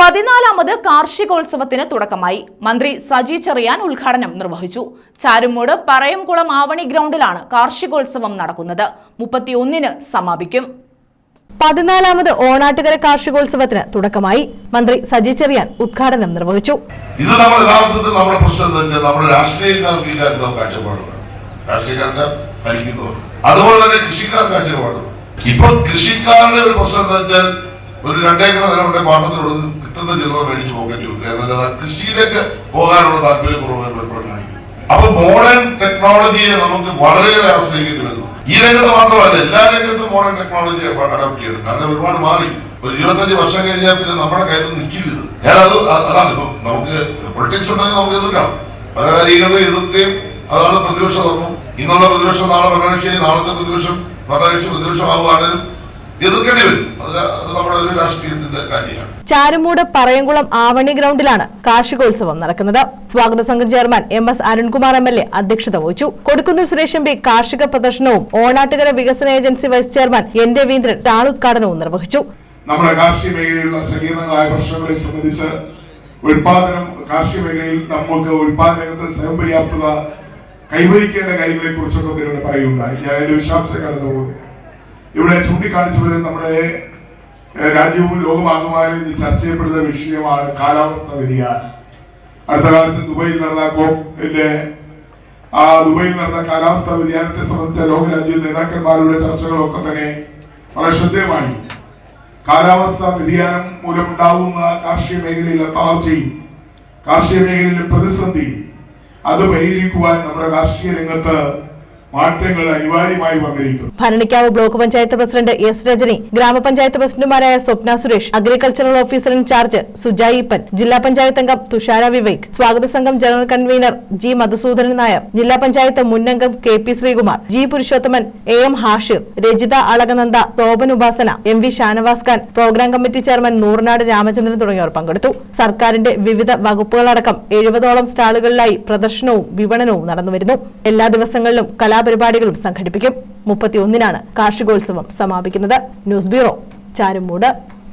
പതിനാലാമത് കാർഷികോത്സവത്തിന് തുടക്കമായി. മന്ത്രി സജി ചെറിയാൻ ഉദ്ഘാടനം നിർവഹിച്ചു. ചാരുമൂട് പറയംകുളം ആവണി ഗ്രൗണ്ടിലാണ് കാർഷികോത്സവം നടക്കുന്നത്. മുപ്പത്തിയൊന്നിന് സമാപിക്കും. പതിനാലാമത് ഓണാട്ടുകര കാർഷികോത്സവത്തിന് തുടക്കമായി. മന്ത്രി സജി ചെറിയാൻ ഉദ്ഘാടനം നിർവഹിച്ചു. ഇത് നമ്മൾ യഥാർത്ഥത്തിൽ നമ്മുടെ പ്രശ്നം നമ്മുടെ രാഷ്ട്രീയക്കാർക്ക് ഭരിക്കുന്നവർ. അതുപോലെ തന്നെ കൃഷിക്കാർക്ക് കാഴ്ചപ്പാട് വേണം ഇപ്പൊ കൃഷിക്കാരുടെ ഒരു പ്രശ്നം എന്താ വെച്ചാൽ ഒരു രണ്ടേക്കർ നിലമുണ്ടെങ്കിൽ പാട്ടത്തിനുള്ളത് കിട്ടുന്ന ജനറൽ മേടിച്ച് പോക്കറ്റ് വെക്കുക എന്നല്ലാതെ കൃഷിയിലേക്ക് പോകാനുള്ള താല്പര്യക്കുറവ് പലപ്പോഴും അപ്പൊ മോഡേൺ ടെക്നോളജിയെ നമുക്ക് വളരെയേറെ ആശ്രയിക്കേണ്ടി വരുന്നു. ഈ രംഗത്ത് മാത്രമല്ല എല്ലാ രംഗത്തും മോഡേൺ ടെക്നോളജി അഡാപ്റ്റ് ചെയ്യണം. കാരണം ഒരുപാട് മാറി. ഒരു ഇരുപത്തഞ്ച് വർഷം കഴിഞ്ഞാൽ പിന്നെ നമ്മുടെ കയ്യിൽ നിൽക്കില്ല ഞാനത് അതാണ് ഇപ്പം നമുക്ക് പൊളിറ്റിക്സ് ഉണ്ടെങ്കിൽ നമുക്ക് എതിർക്കാം പല കാര്യങ്ങളും എതിർക്കുകയും അതാണ് പ്രതിപക്ഷ ധർമ്മം. ഇന്നുള്ള പ്രതിപക്ഷം നാളെ ഭരണകക്ഷി നാളത്തെ പ്രതിപക്ഷം ഭരണകക്ഷി പ്രതിപക്ഷമാവുകയാണെങ്കിലും എതിർക്കേണ്ടി വരും. അത് അത് നമ്മുടെ ഒരു രാഷ്ട്രീയത്തിന്റെ കാര്യമാണ്. ചാരുമൂട് പറയംകുളം ആവണി ഗ്രൗണ്ടിലാണ് കാർഷികോത്സവം നടക്കുന്നത്. സ്വാഗത സംഘം chairman M S Arunkumar M L A അധ്യക്ഷത വഹിച്ചു. കൊടുക്കുന്നിൽ സുരേഷ് എം പി കാർഷിക പ്രദർശനവും ഓണാട്ടുകര വികസന agency vice chairman N Raveendran താളുദ്ഘാടനവും നിർവഹിച്ചു. നമ്മുടെ കാർഷിക മേഖലയിലുള്ള സങ്കീർണങ്ങളായ പ്രശ്നങ്ങളെ സംബന്ധിച്ച് ഉൽപാദനം കാർഷിക മേഖലയിൽ നമുക്ക് ഉൽപാദന രംഗത്ത് സ്വയം പര്യാപ്തത കൈവരിക്കേണ്ട കാര്യങ്ങളെ കുറിച്ചൊക്കെ നിങ്ങളുടെ പറയുണ്ടായി ഞാൻ അതിന്റെ വിശദാംശം കടന്നു പോകുന്നത് ഇവിടെ ചൂണ്ടിക്കാണിച്ചു വരുന്നത് നമ്മുടെ രാജ്യവും ലോകമാകുമാനും ഇന്ന് ചർച്ച ചെയ്യപ്പെടുന്ന വിഷയമാണ് കാലാവസ്ഥ വ്യതിയാനം. അടുത്ത കാലത്ത് ദുബൈയിൽ നടന്ന കോപ്പിന്റെ ആ ദുബൈയിൽ നടന്ന കാലാവസ്ഥാ വ്യതിയാനത്തെ സംബന്ധിച്ച ലോകരാജ്യ നേതാക്കന്മാരുടെ ചർച്ചകളൊക്കെ തന്നെ വളരെ ശ്രദ്ധേയമായി. കാലാവസ്ഥാ വ്യതിയാനം മൂലമുണ്ടാകുന്ന കാർഷിക മേഖലയിലെ തളർച്ചയും കാർഷിക മേഖലയിലെ പ്രതിസന്ധി അത് പരിഹരിക്കുവാൻ നമ്മുടെ കാർഷിക രംഗത്ത് മാറ്റങ്ങൾ അനിവാര്യമായി വന്നിരിക്കുന്നു. Bharanikkavu block panchayat president S Rajani ഗ്രാമപഞ്ചായത്ത് പ്രസിഡന്റുമാരായ Swapna Suresh agricultural officer in charge Sujayippan ജില്ലാ പഞ്ചായത്ത് അംഗം തുഷാര വിവേക് സ്വാഗത സംഘം general convener G Madhusoodanan Nair ജില്ലാ panchayat മുന്നംഗം K P Sreekumar G Purushothaman A M Hashir Rajitha Alakananda Thopan Upasana M V Shanavas Khan programme committee chairman Nooranad Ramachandran തുടങ്ങിയവർ പങ്കെടുത്തു. സർക്കാരിന്റെ വിവിധ വകുപ്പുകളടക്കം എഴുപതോളം സ്റ്റാളുകളിലായി പ്രദർശനവും വിപണനവും നടന്നുവരുന്നു. എല്ലാ ദിവസങ്ങളിലും കലാപരിപാടികളും സംഘടിപ്പിക്കും. മുപ്പത്തിയൊന്നിനാണ് കാർഷികോത്സവം സമാപിക്കുന്നത്. News bureau Charummood.